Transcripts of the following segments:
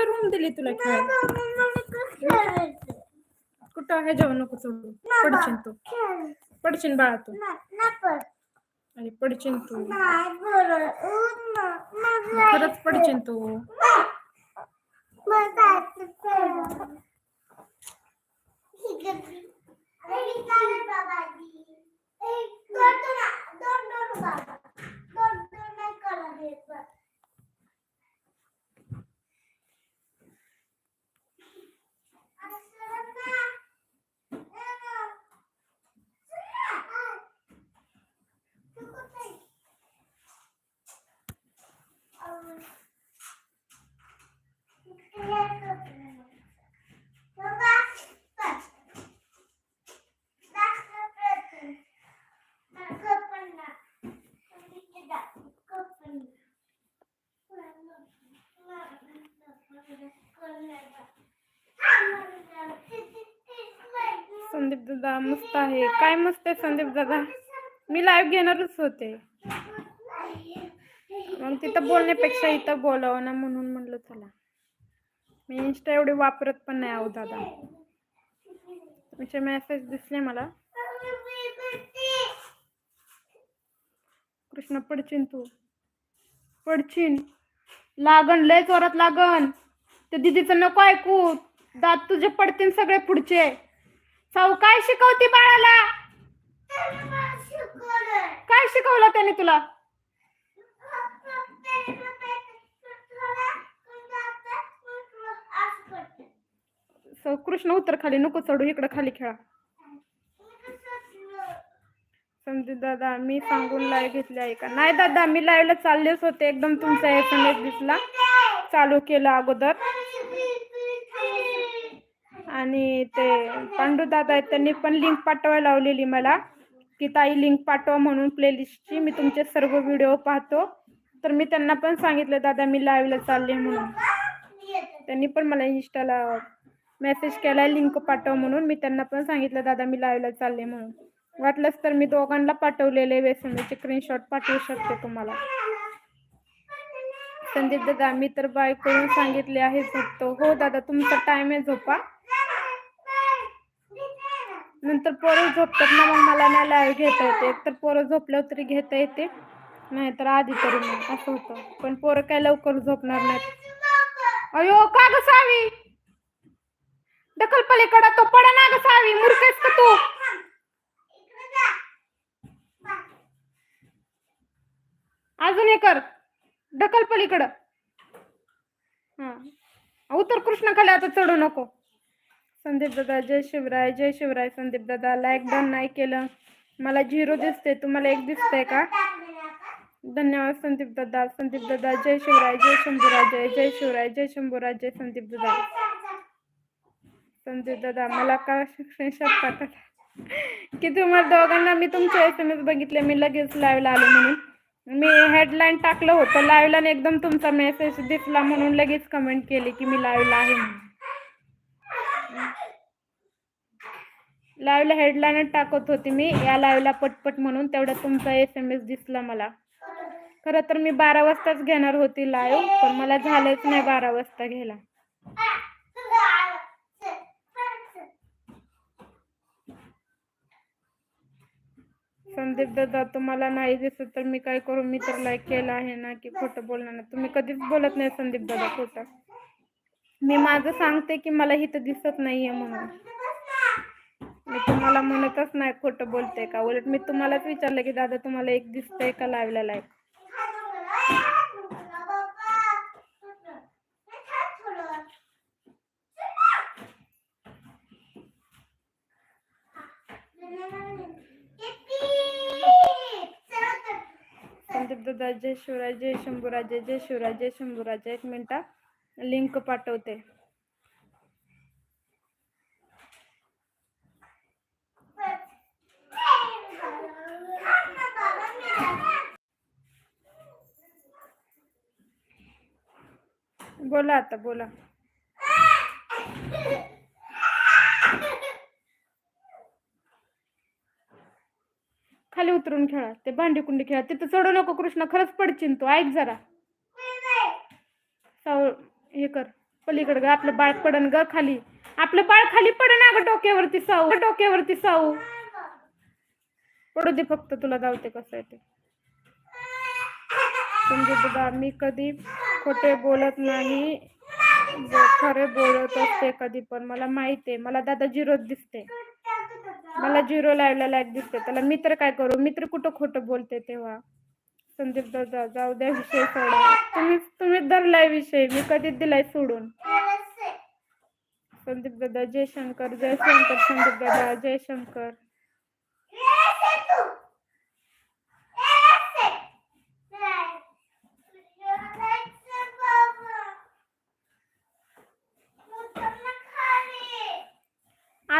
इकडे रूम दिली तुला कुठं आहे? जेवण नको चढू पडशील तू. पडशील बाळा तू. आणि पडशील तू. खरंच पडशील तू. संदीप दादा मस्त आहे. काय मस्त आहे संदीप दादा? मी लाईव्ह घेणारच होते. मग तिथं बोलण्यापेक्षा इथं बोलावं ना म्हणून म्हणलं चला मी इंस्टा एवढी वापरत पण नाही आहोत दादा. तुमचे मेसेज दिसले मला. कृष्ण पडचिन तू. पडचिन. लागण लय जोरात लागण ते दिदीचं नको ऐकू. दात तुझे पडतील सगळे पुढचे. साऊ काय शिकवती बाळाला? काय शिकवलं त्याने तुला? कृष्ण उत्तर खाली नको चढू इकडं खाली खेळा. समजू दादा मी सांगून लाईव्ह घेतली आहे का? नाही दादा मी लाईव्हला चाललेच होते. एकदम तुमचा एस एम एस दिसला. चालू केला अगोदर. आणि ते पांडू दादा आहेत त्यांनी पण लिंक पाठवायला लावलेली मला. की ताई लिंक पाठवा म्हणून प्लेलिस्टची मी तुमचे सर्व व्हिडिओ पाहतो. तर मी त्यांना पण सांगितलं दादा मी लाईव्हला चालले म्हणून. त्यांनी पण मला इंस्टाला मेसेज केला लिंक पाठव म्हणून. मी त्यांना पण सांगितलं दादा मी लाईव्हला चालले म्हणून. वाटलंच तर मी दोघांना पाठवलेले वेसनचे स्क्रीनशॉट पाठवू शकते तुम्हाला. संदीप दादा मी तर बाय करून सांगितले आहे झोपतो. हो दादा तुमचा टाइम आहे झोपा. नंतर पोरं झोपतात ना मग मला नाही लाईव्ह घेता येते. तर पोरं झोपल्यावर तरी घेता येते. नाही तर आधी तरी मग असं होतं. पण पोरं काय लवकर झोपणार नाहीत. अयो का ग सावी? ढकल पलीकडा तो पडा ना ग सावी मूर्खेस का तू. अजून हे कर ढकल पलीकडं. हा. उतर कृष्ण खाली आता चढू नको. संदीप दादा जय शिवराय जय शिवराय संदीप दादा लाईक डन नाही केलं. मला झिरो दिसते तुम्हाला एक दिसतंय का? धन्यवाद संदीप दादा संदीप दादा जय शिवराय जय शंभूराजय जय शिवराय जय शंभूराजय संदीप दादा. संजय दादा मला का स्क्रीनशॉट पाठवा की तुम्हाला दोघांना मी तुमचे एस एम एस बघितले मी लगेच लाईव्हला आले म्हणून. मी हेडलाईन टाकलं होतं लाईव्हला एकदम तुमचा मेसेज दिसला म्हणून लगेच कमेंट केली की मी लाईव्हला आहे लाईव्हला हेडलाईन टाकत होती मी या लाईव्हला पटपट म्हणून तेवढा तुमचा एस एम एस दिसला मला. खरं तर मी बारा वाजताच घेणार होती लाईव्ह पण मला झालंच नाही बारा वाजता घ्यायला. संदीप दादा तुम्हाला नाही दिसत तर मी काय करू? मी तर लाईक केला आहे ना की खोटं बोलणार ना तुम्ही कधीच बोलत नाही संदीप दादा खोटं. मी माझं सांगते की मला इथं दिसत नाहीये म्हणून. मी तुम्हाला म्हणतच नाही खोटं बोलते का? उलट मी तुम्हालाच विचारलं की दादा तुम्हाला एक दिसतंय का लावलेला लाईक दादा जय शिवराय जय शंभूराजे जय शिवराय जय शंभूराजे एक मिनिटा लिंक पाठवते. बोला आता, बोला. खाली उतरून खेळा. ते भांडी कुंडी खेळा. तिथं चढू नको कृष्ण खरंच पडचिन तू. ऐक जरा. सावळ हे कर. पलीकडे ग आपलं बाळ पडन ग खाली. आपलं बाळ खाली पडन अगं डोक्यावरती साऊ डोक्यावरती साऊ पडू दे फक्त तुला जाऊते कसं आहे ते. म्हणजे समजू दादा मी कधी खोटे बोलत नाही. खरे बोलत असते कधी पण मला माहिती आहे. मला दादा झिरोच दिसते. मला झिरो लाईव्हला लाईक दिसते त्याला मित्र काय करू? मित्र कुठं खोटं बोलते तेव्हा? संदीप दादा जाऊ द्या विषय सोडा. तुम्ही तुम्ही धरलाय विषय. मी कधीच दिलाय सोडून. संदीप दादा जय शंकर जय शंकर संदीप दादा जय शंकर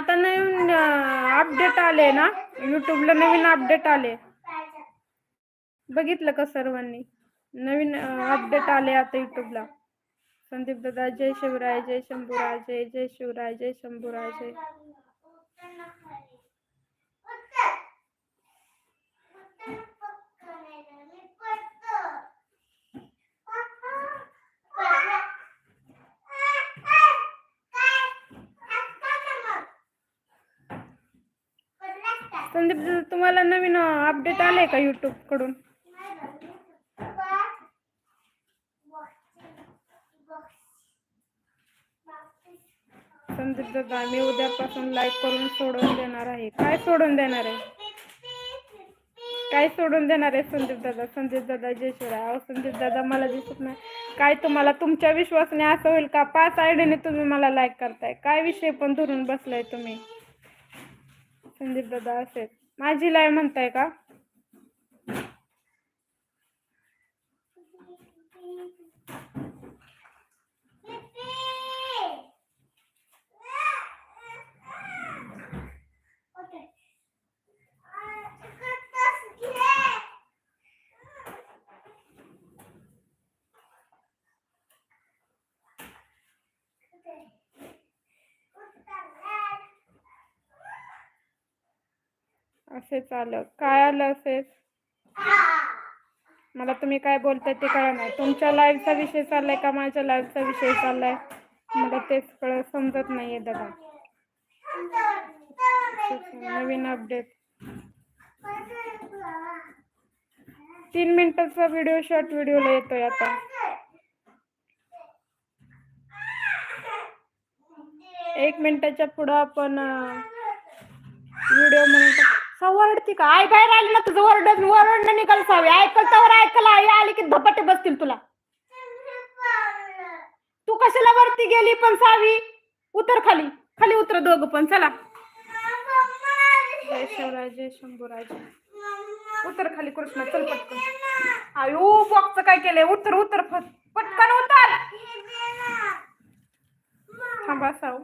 आता नवीन अपडेट आले ना? युट्यूबला नवीन अपडेट आले. बघितलं का सर्वांनी? नवीन अपडेट आले आता युट्यूबला संदीप दादा जय शिवराय जय शंभूराय जय जय शिवराय जय शंभूराय जय. संदीप तुम्हाला नवीन अपडेट आले का युट्यूबकडून? संदीप दादा मी उद्यापासून लाईक करून सोडून देणार आहे. काय सोडून देणार आहे? काय सोडून देणार आहे संदीप दादा? संदीप दादा जयशिवराय अहो संदीप दादा मला दिसत नाही. काय तुम्हाला तुमच्या विश्वासाने असं होईल का? पाच आयडीने तुम्ही मला लाईक करताय. काय विषय पण धरून बसलाय तुम्ही? संदीप दादा असेल. माझी लाय म्हणताय का? असेच आलं काय आलं असेच? मला तुम्ही काय बोलताय ते कळलं नाही तुमच्या लाईव्हचा विषय चाललाय का माझ्या लाईव्हचा विषय चाललाय? मला तेच कळ समजत नाहीये दादा. नवीन अपडेट तीन मिनिटाचा व्हिडिओ शॉर्ट व्हिडिओला येतोय आता. एक मिनिटाच्या पुढं आपण व्हिडिओ म्हणून ओरडते का? आई बाहेर आली ना तुझं वरड ओरडणं निकाल सावी ऐकल तर ऐकल आई. आली की धपाटे बसतील तुला. तू कशाला वरती गेली पण सावी? उतर खाली. खाली उतर दोघं पण. चला. जय शिवराय जय शंभूराय उतर खाली कृष्ण. चल पटकन. आयो बॉक्स काय केलंय? उतर उतर पटकन उतर. थांबा साऊ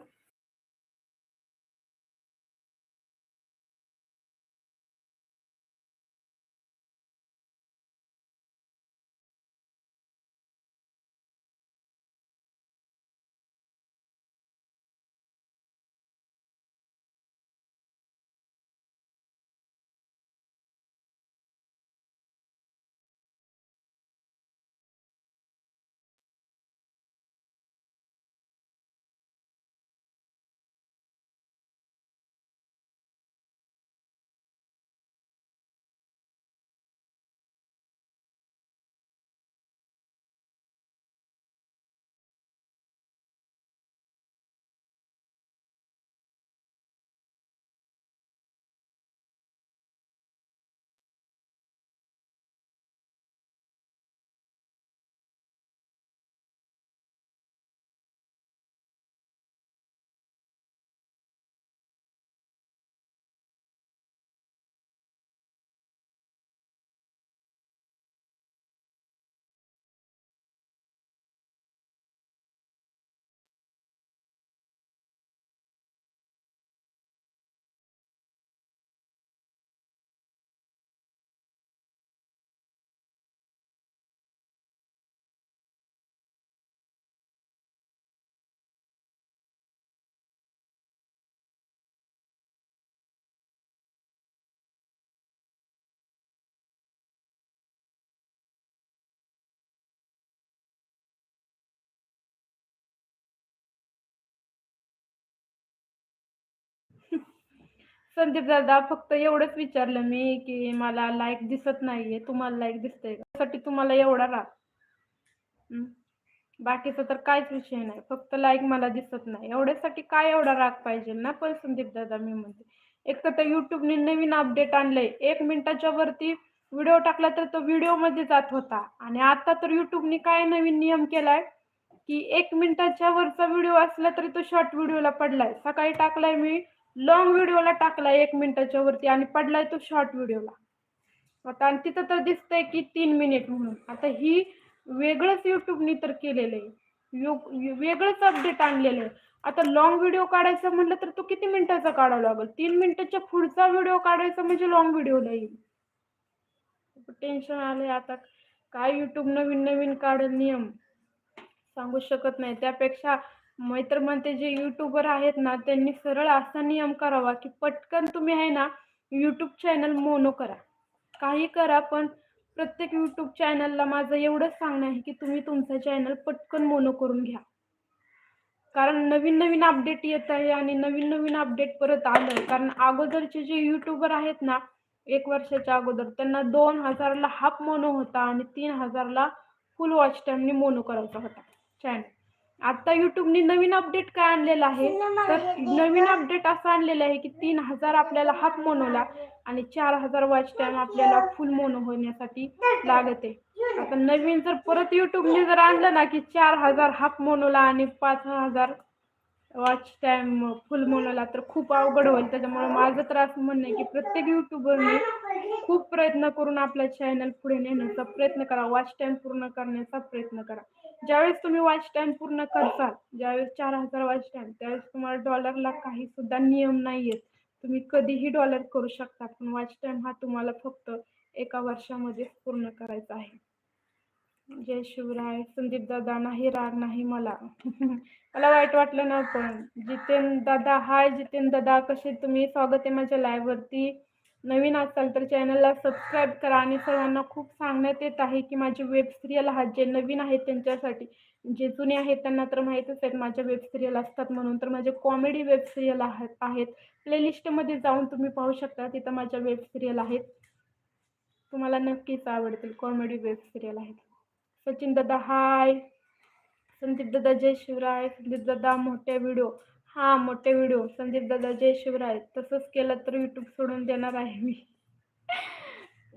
संदीप दादा फक्त एवढंच विचारलं मी की मला लाईक दिसत नाहीये. तुम्हाला लाईक दिसतंय त्यासाठी तुम्हाला एवढा राग. बाकीचा तर काहीच विषय नाही. फक्त लाईक मला दिसत नाही. एवढ्यासाठी काय एवढा राग पाहिजे ना पण संदीप दादा मी म्हणते. एक तर युट्यूबने नवीन अपडेट आणलंय. एक मिनिटाच्या वरती व्हिडिओ टाकला तर तो व्हिडिओमध्ये जात होता. आणि आता तर युट्यूबने काय नवीन नियम केलाय? की एक मिनिटाच्या वरचा व्हिडिओ असला तरी तो शॉर्ट व्हिडिओला पडलाय. सकाळी टाकलाय मी. लॉंग व्हिडिओला टाकलाय एक मिनिटाच्या वरती आणि पडलाय तो शॉर्ट व्हिडिओला आता आणि तिथं तर दिसतंय की तीन मिनिट म्हणून. आता ही वेगळंच युट्यूबनी तर केलेलं आहे. वेगळंच अपडेट आणलेलं आहे. आता लॉंग व्हिडिओ काढायचा म्हटलं तर तो किती मिनिटाचा काढावा लागेल? तीन मिनिटाच्या पुढचा व्हिडिओ काढायचा म्हणजे लॉंग व्हिडिओला येईल. टेन्शन आलंय आता. काय युट्यूब नवीन नवीन काढेल नियम? सांगू शकत नाही. त्यापेक्षा मैत्र म्हणते जे युट्यूबर आहेत ना त्यांनी सरळ असा नियम करावा की पटकन तुम्ही आहे ना यूट्यूब चॅनल मोनो करा. काही करा पण प्रत्येक यूट्यूब चॅनलला माझं एवढंच सांगणं आहे की तुम्ही तुमचं चॅनल पटकन मोनो करून घ्या. कारण नवीन नवीन अपडेट येत आहे आणि नवीन नवीन अपडेट परत आलं कारण अगोदरचे जे यूट्यूबर आहेत ना एक वर्षाच्या अगोदर त्यांना दोन हजारला हाफ मोनो होता आणि तीन हजारला फुल वॉच टाईमने मोनो करायचा होता चॅनल आता युट्यूबने नवीन अपडेट काय आणलेलं आहे? तर नवीन अपडेट असं आणलेलं आहे की तीन हजार आपल्याला हाफ मोनोला आणि चार हजार वॉच टाइम आपल्याला फुल मोनो होण्यासाठी लागत. आहे आता नवीन जर परत युट्यूबने जर आणलं ना की चार हजार हाफ मोनोला आणि पाच हजार वॉच टाइम फुल मोनोला तर खूप अवघड होईल. त्याच्यामुळे माझं तर असं म्हणणं आहे की प्रत्येक युट्यूबरने खूप प्रयत्न करून आपलं चॅनल पुढे नेण्याचा प्रयत्न करा. वॉच टाइम पूर्ण करण्याचा प्रयत्न करा. ज्यावेळेस तुम्ही वॉच टाइम पूर्ण करसाल ज्यावेळेस चार हजार वॉच टाइम त्यावेळेस तुम्हाला डॉलरला काही सुद्धा नियम नाही आहेत तुम्ही कधीही डॉलर करू शकता पण वॉच टाइम हा तुम्हाला फक्त एका वर्षामध्ये पूर्ण करायचा आहे. जय शिवराय संदीप दादा नाही राग नाही मला. मला वाईट वाटलं ना पण जितेन दादा हाय जितेन दादा कसे तुम्ही? स्वागत आहे माझ्या लाईव्ह वरती. नवीन असाल तर चॅनलला सबस्क्राईब करा आणि सर्वांना खूप सांगण्यात येत आहे की माझे वेब सिरियल आहेत जे नवीन आहेत त्यांच्यासाठी. जे जुने आहेत त्यांना तर माहीतच आहेत माझ्या वेब सिरियल असतात म्हणून तर माझे कॉमेडी वेब सिरियल आहेत आहेत. प्लेलिस्टमध्ये जाऊन तुम्ही पाहू शकता तिथं माझ्या वेब सिरियल आहेत. तुम्हाला नक्कीच आवडतील कॉमेडी वेब सिरियल आहेत. सचिन दादा हाय संदीप दादा जय शिवराय. संदीप दादा मोठ्या व्हिडिओ हां मोठे व्हिडिओ संदीप दादा जय शिवराय. तसंच केलं तर यूट्यूब सोडून देणार आहे मी.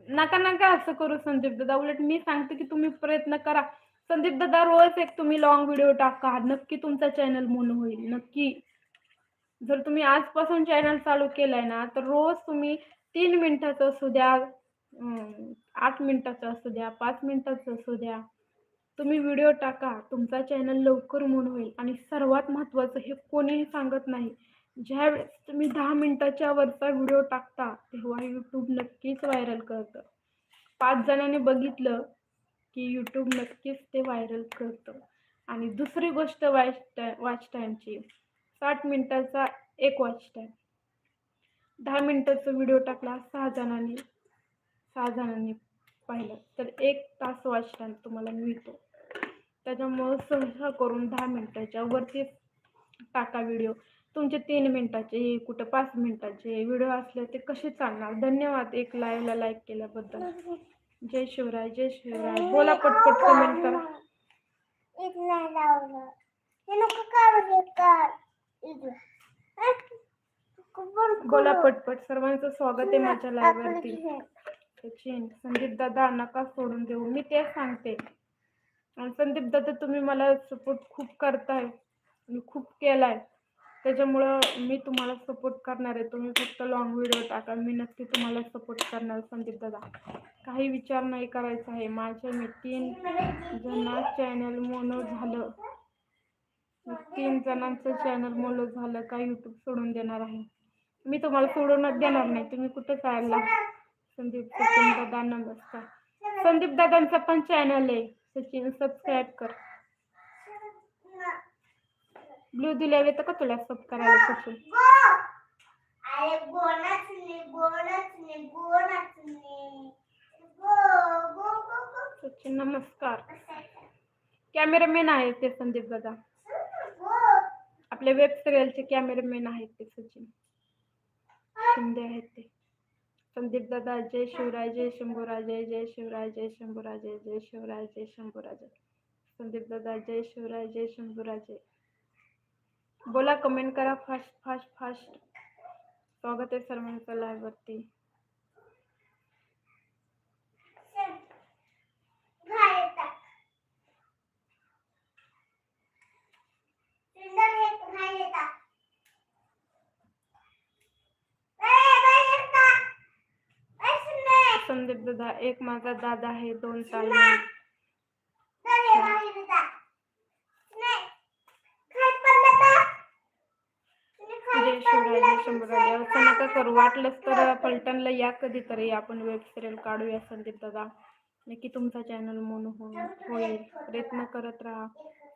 नका नका असं करू संदीप दादा. उलट मी सांगते की तुम्ही प्रयत्न करा. संदीप दादा रोज एक तुम्ही लॉंग व्हिडिओ टाका. नक्की तुमचा चॅनल मोन होईल. नक्की. जर तुम्ही आजपासून चॅनल चालू केलाय ना तर रोज तुम्ही तीन मिनिटाचं असू द्या आठ मिनिटाचं असू द्या पाच मिनिटाचं असू द्या तुम्ही व्हिडिओ टाका तुमचा चॅनल लवकर मोन होईल. आणि सर्वात महत्त्वाचं हे कोणीही सांगत नाही. ज्यावेळेस तुम्ही दहा मिनटाच्या वरचा व्हिडिओ टाकता तेव्हा यूट्यूब नक्कीच व्हायरल करतं. पाच जणांनी बघितलं की यूट्यूब नक्कीच ते व्हायरल करतं. आणि दुसरी गोष्ट वॉच टाय वॉच टाईमची साठ मिनटाचा एक वॉच टाईम दहा मिनटाचा व्हिडिओ टाकला सहा जणांनी सहा जणांनी पाहिलं. तर एक तास वॉच टाईम तुम्हाला मिळतो. त्याच्यामुळं सहसा करून दहा मिनिटाच्या वरती टाका व्हिडिओ तुमचे तीन मिनिटाचे कुठं पाच मिनिटाचे व्हिडिओ असले ते कसे चालणार? धन्यवाद एक लाईव्हला लाईक केल्याबद्दल. जय शिवराय जय शिवराय. बोला पटपट कमेंट करा. बोला पटपट. सर्वांचं स्वागत आहे माझ्या लाईव्ह वरती. सचिन संदीप दादा नका सोडून देऊ. मी तेच सांगते. संदीप दादा तुम्ही मला सपोर्ट खूप करताय आणि खूप केलाय. त्याच्यामुळं मी तुम्हाला सपोर्ट करणार आहे. तुम्ही फक्त लॉंग व्हिडिओ टाका. मी नक्की तुम्हाला सपोर्ट करणार संदीप दादा. काही विचार नाही करायचा आहे. माझ्या मी तीन जणां चॅनल मोनो झालं. तीन जणांचं चॅनल मोनो झालं. का यूट्यूब सोडून देणार आहे. मी तुम्हाला सोडूनच देणार नाही. तुम्ही कुठं चालला? संदीप दादा नमस्कार. संदीप दादांचा पण चॅनल आहे. सचिन सबस्क्राईब कर. ब्ल्यू दिल्या येतं का तुला सब करायला सचिन? सचिन नमस्कार. कॅमेरामॅन आहेत ते संदीप दादा. आपल्या वेब सिरियलचे कॅमेरामॅन आहेत ते सचिन. शिंदे आहेत ते. संदीप दादा जय शिवराय जय शंभुराय जय शिवराय जय शंभुराय जय शिवराय जय शंभूराजे संदीप दादा जय शिवराय जय शंभूराजे बोला कमेंट करा फास्ट फास्ट फास्ट स्वागत आहे सर्वांचं live संदीप दादा एक माझा दादा आहे दोन ताई जय खाट शिवराय पडलं जय शंभूराजे असं नका करू. वाटलंच तर पलटणला या कधीतरी. आपण वेब सिरियल काढूया संदीप दादा. नक्की तुमचा चॅनल म्हणून हो होईल. प्रयत्न करत राहा.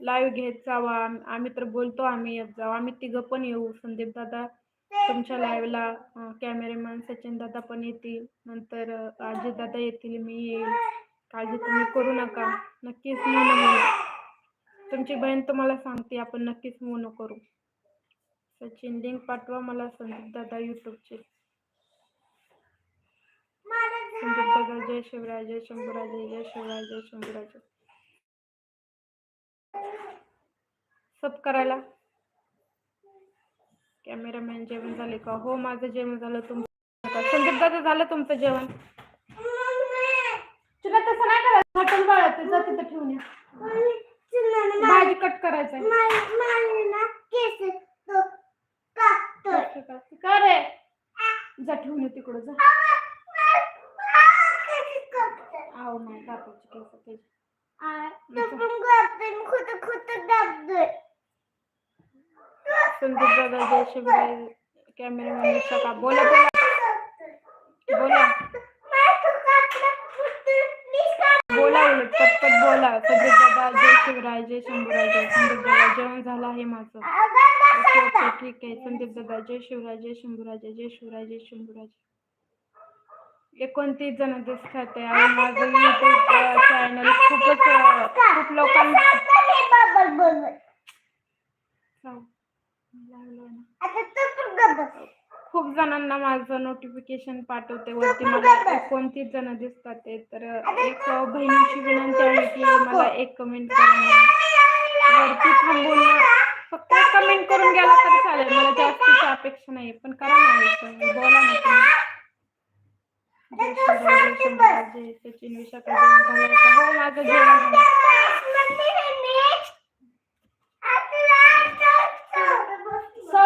लाईव्ह घेत जावा. आम- आम्ही तर बोलतो आम्ही येत जाऊ. आम्ही तिघं पण येऊ संदीप दादा. तुमच्या लाईव्हला कॅमेरेमॅन सचिन दादा पण येतील. नंतर अजित दादा येतील मी येईल. काळजी तुम्ही करू नका. नक्कीच मोनो म्हणू तुमची बहीण तुम्हाला सांगते आपण नक्कीच मोनो करू. सचिन लिंक पाठवा मला संदीप दादा यूट्यूबचे संदीप दादा जय शिवराय जय शंभूराजे जय शिवराय जय शंभूराजे. सब करायला. कॅमेरामॅन जेवण झाले का? हो माझं जेवण झालं. तुमचं संदीप दादा झालं तुमचं जेवण? तुला तसं नाही करायचं. हॉटेल बाळा जा तिथं ठेवून ये. भाजी कट करायचं का रे? जा ठेवून ये तिकडं जा. आव नाही कापायची केस त्याची संदीप जय शिवराय कॅमेरामॅन का बोला बोला. बोला. बोला उलट पटपट बोला. संदीप दादा जय शिवराय जय शंभूराय जय संदीप दादा. जेवण झालं आहे माझं. ओके ओके ठीक आहे. संदीप दादा जय शिवराय जय शंभूराजे जय शिवराय जय शंभूराजे एकोणतीस जण दिसतात आणि माझं युट्यूब चॅनल खूपच खूप लोकांना. खूप जणांना माझं नोटिफिकेशन पाठवते वरती मला एकोणतीस जण दिसतात ते तर एक बहिणीची विनंती आहे की मला एक कमेंट करा वरती थांबून फक्त कमेंट करून गेला तरी चालेल. मला जास्तीची अपेक्षा नाही पण करा ना एक, बोला ना तुम्ही. सचिन विशाखा हो माझं जेवण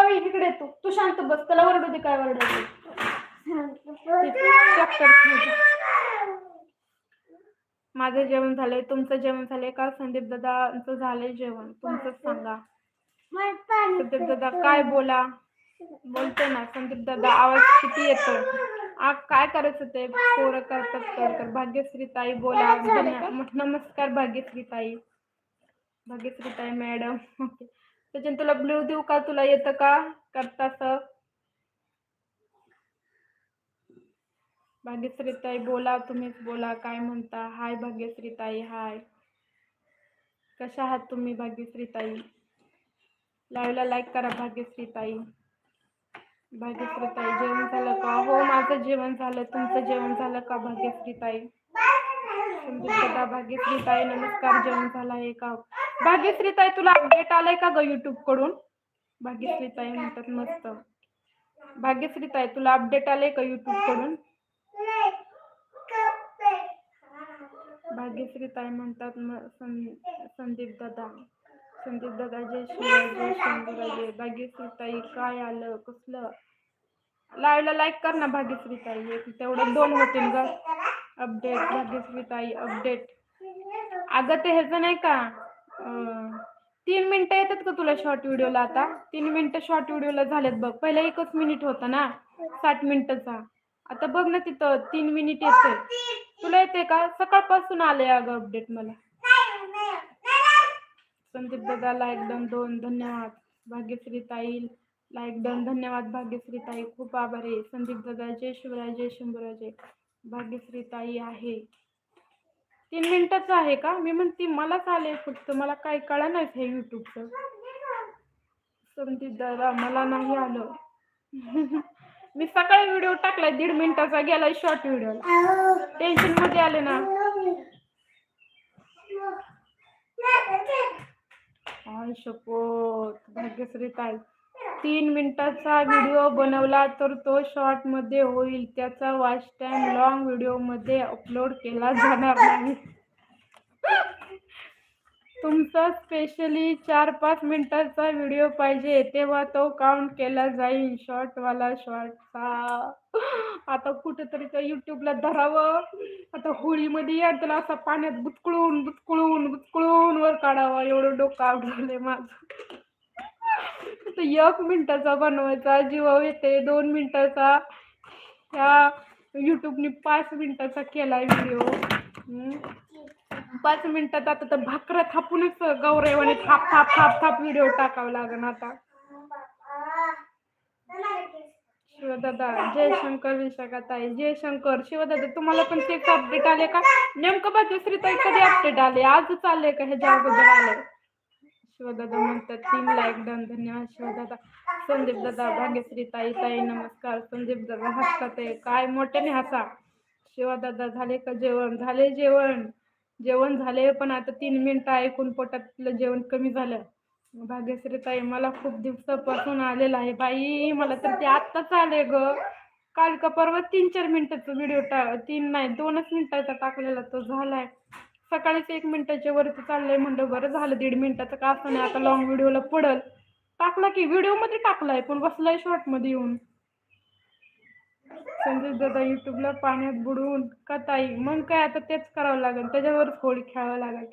झालं इकडे तू. तू शांत बस त्याला वर्ग दे काय वरडायचं चक्कर माझं जेवण झालंय तुमचं जेवण झालंय का? संदीप दादांचं झालंय जेवण. तुमचंच सांगा. संदीप दादा काय बोला? बोलते ना संदीप दादा आवाज किती येतो आ काय करायचं ते? पोरं करतात कर कर. भाग्यश्री ताई बोला. नमस्कार भाग्यश्री ताई. भाग्यश्री ताई मॅडम. ओके सचिन तुला ब्ल्यू देऊ का? तुला येतं का? करतास भाग्यश्री ताई बोला. तुम्हीच बोला. काय म्हणता? हाय भाग्यश्री ताई हाय. कशा आहात तुम्ही भाग्यश्रीताई? लाईवला लाईव्हला लाईक करा भाग्यश्रीताई. भाग्यश्रीताई जेवण झालं का? हो माझं जेवण झालं. तुमचं जेवण झालं का भाग्यश्रीताई? समजून संदीप दादा भाग्यश्री ताई नमस्कार जेवण झाला आहे का? भाग्यश्री ताई तुला अपडेट आलाय का ग युट्यूबकडून? भाग्यश्री ताई म्हणतात मस्त. भाग्यश्री ताई तुला अपडेट आलंय का युट्यूबकडून? भाग्यश्री ताई म्हणतात संदीप दादा. संदीप दादा जय शिवाय जय शंभूराजे भाग्यश्री ताई काय आलं? कसलं? लाईव्हला लाईक कर ना भाग्यश्री ताई तेवढं दोन होतील ग. अपडेट भाग्यश्री ताई अपडेट अगं ते ह्याचं नाही का अं, तीन मिनिटं येतात का तुला शॉर्ट व्हिडिओला आता? तीन मिनिटं शॉर्ट व्हिडिओला झालेत बघ. पहिला एकच मिनिट होता ना साठ मिनिटाचा. आता बघ ना तिथं तीन मिनिट येते तुला येते का? सकाळपासून आले अगं अपडेट मला. संदीप दादाला एकदम दोन धन्यवाद. भाग्यश्री ताई लाईक डन धन्यवाद. भाग्यश्री ताई खूप आभारी. आहे संदीप दादा जय शिवराय जय शंभूराजे. भाग्यश्री ताई आहे. तीन मिनिटाचं आहे का? मी म्हणते मलाच आले फक्त. मला काय कळा नाही हे युट्यूबचं. संदीप दादा मला नाही आलं. मी सकाळी व्हिडिओ टाकलाय दीड मिनिटाचा गेलाय शॉर्ट व्हिडिओ. टेन्शनमध्ये आले ना. आय शपथ भाग्यश्री ताई तीन मिनिटाचा व्हिडिओ बनवला तर तो शॉर्टमध्ये होईल. त्याचा वॉच टाईम लॉंग व्हिडिओमध्ये अपलोड केला जाणार नाही. तुमचा स्पेशली चार पाच मिनिटाचा व्हिडिओ पाहिजे तेव्हा तो काउंट केला जाईल. शॉर्टवाला शॉर्टचा आता कुठेतरी त्या युट्यूबला धरावं. आता होळीमध्ये या त्याला असा पाण्यात बुचकुळून बुचकुळून बुचकुळून वर काढावं. एवढं डोकं आवडले माझं. तर एक मिनिटाचा बनवायचा. जीवावर येते दोन मिनिटाचा. ह्या युट्यूबनी पाच मिनिटाचा केलाय व्हिडिओ. पाच मिनिटात आता तर भाकर थापूनच गौरवाने थाप थाप थाप थाप व्हिडिओ टाकावा लागेल आता. शिवदादा जयशंकर विशाखाताई जयशंकर शिवदादा तुम्हाला पण तेच अपडेट आले का? नेमकं भाग्यश्रीताई कधी अपडेट आले? आजच आले का ह्याच्या अगोदर आले? शिवदादा म्हणतात तीन लाईक डन धन्यवाद शिवदादा. संदीप दादा भाग्यश्री ताई ताई नमस्कार. संदीप दादा हसतात आहे काय मोठ्याने हसा. शिवदादा झाले का जेवण? झाले जेवण. जेवण झाले पण आता तीन मिनिटं ऐकून पोटातलं जेवण कमी झालं. भाग्यश्री ताई मला खूप दिवसापासून आलेलं आहे बाई. मला तर ते आत्ताच आले ग. काल का परवा तीन चार मिनिटाचा व्हिडिओ टा तीन नाही दोनच मिनिटाचा टाकलेला तो झालाय. सकाळीच एक मिनिटाच्या वरती चाललंय म्हणलं बरं झालं दीड मिनिटाचं का असं नाही आता लॉंग व्हिडिओला पडल. टाकला की व्हिडिओमध्ये टाकलाय पण बसलाय शॉर्टमध्ये येऊन. संजय दादा युट्यूबला पाण्यात बुडवून का ताई? मग काय आता तेच करावं लागेल त्याच्यावर होळी खेळावं लागेल.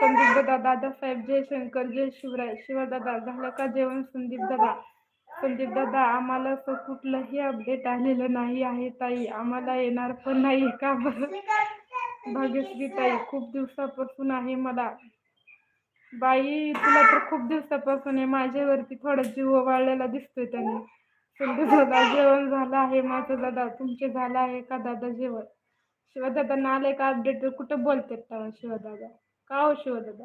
संदीप दादा दादासाहेब जयशंकर जय शिवराय शिवदादा झालं का जेवण संदीप दादा? संदीप दादा आम्हाला असं कुठलंही अपडेट आलेलं नाही आहे ताई आम्हाला येणार पण नाही का बरं? भाग्यश्री ताई खूप दिवसापासून आहे मला. बाई तुला तर खूप दिवसापासून आहे माझ्यावरती थोडा जीव वाळलेला दिसतोय त्याने. संदीप दादा जेवण झालं आहे माझं दादा. तुमचे झालं आहे का दादा जेवण? शिवदादा नाले का अपडेट कुठं बोलतात तेव्हा शिवदादा का हो शिवदादा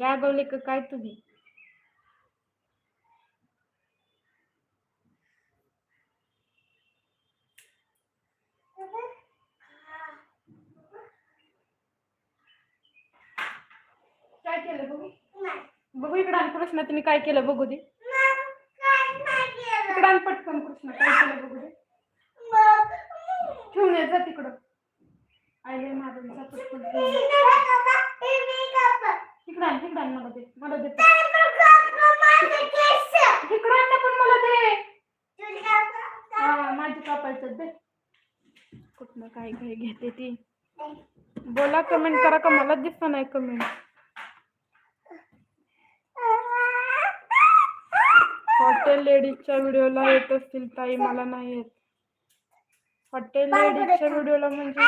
रागवले का काय तुम्ही? काय केलं बघू? बघू इकडं कृष्णा तुम्ही काय केलं बघू दे. इकडं पटकन कृष्णा काय केलं बघू दे. ठेवून ये जा तिकडं. आई माझं पटकन इकडं आण मला दे मला दे. ना पण मला दे. हा माझी कापायचं दे. कुठनं काय काय घेते ती. बोला कमेंट करा का मला दिसत नाही कमेंट हॉटेल लेडीजच्या व्हिडिओला येत असतील ताई मला नाही येत. हॉटेल लेडीजच्या व्हिडिओला म्हणजे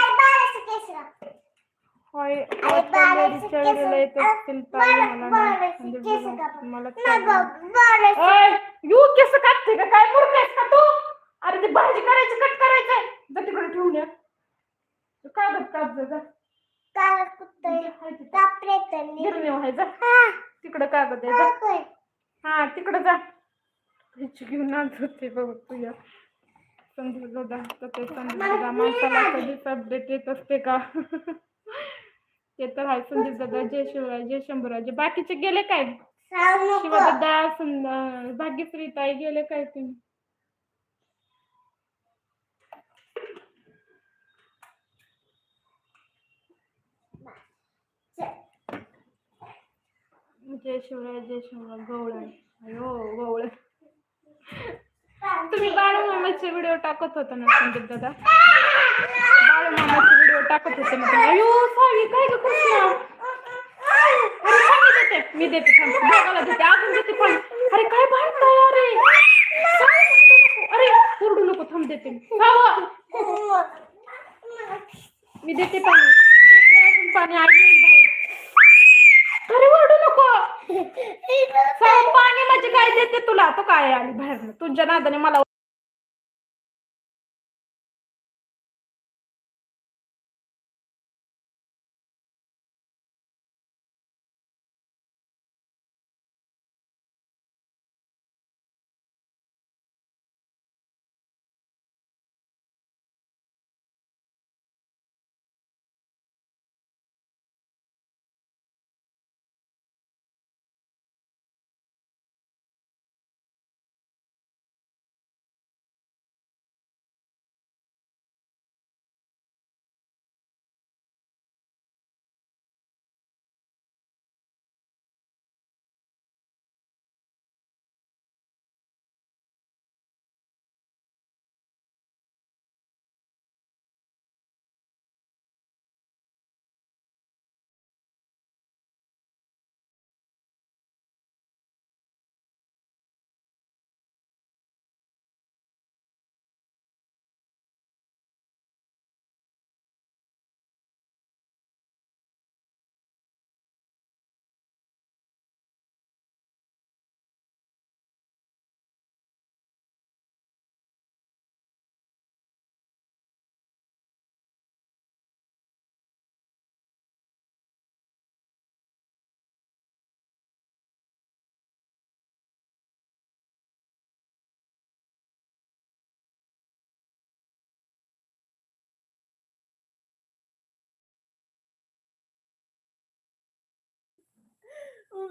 हॉटेल लेडीजच्या व्हिडिओला येत असतील ताई मला नाही. म्हणजे यू केस कापते का? काय मुरतेस का तू? अरे ती भाजी करायची कट करायचंय. जा तिकडे ठेवून या. कागद काप जा, गिरणी व्हायचा तिकडं कागद आहे जा. हा तिकडं जा. ह्याची घेऊन नाच होते बघ तुझ्या. संदीप दादा तर ते संदीप दादा माणसाला कधीच अपडेट येत असते का? ते तर आहे संदीप दादा जय शिवराय जय शंभूराजे. बाकीचे गेले काय? शिवदादा भाग्यश्री ताई गेले काय तुम्ही? जय शिवराय जय शिवराय गवळ अयो गवळ तुम्ही बाळूमामाचे व्हिडिओ टाकत होता ना संदीप दादा? बाळूमामाचे व्हिडिओ टाकत होते ना तुम्ही. अयो सावी काय ग कृष्णा? अरे मी देते मी देते थांब. दोघाला देते. अजून देते पण अरे काय भांडताय अरे? अरे ओरडू नको थांब देते. मी. मी देते पाणी. देते अजून पाणी. आई अरे ओरडू नको. सावं, पाणी म्हणजे काय देते तुला. तो काय आली बाहेर? तुझ्या नादाने मला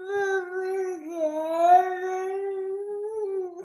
lovely.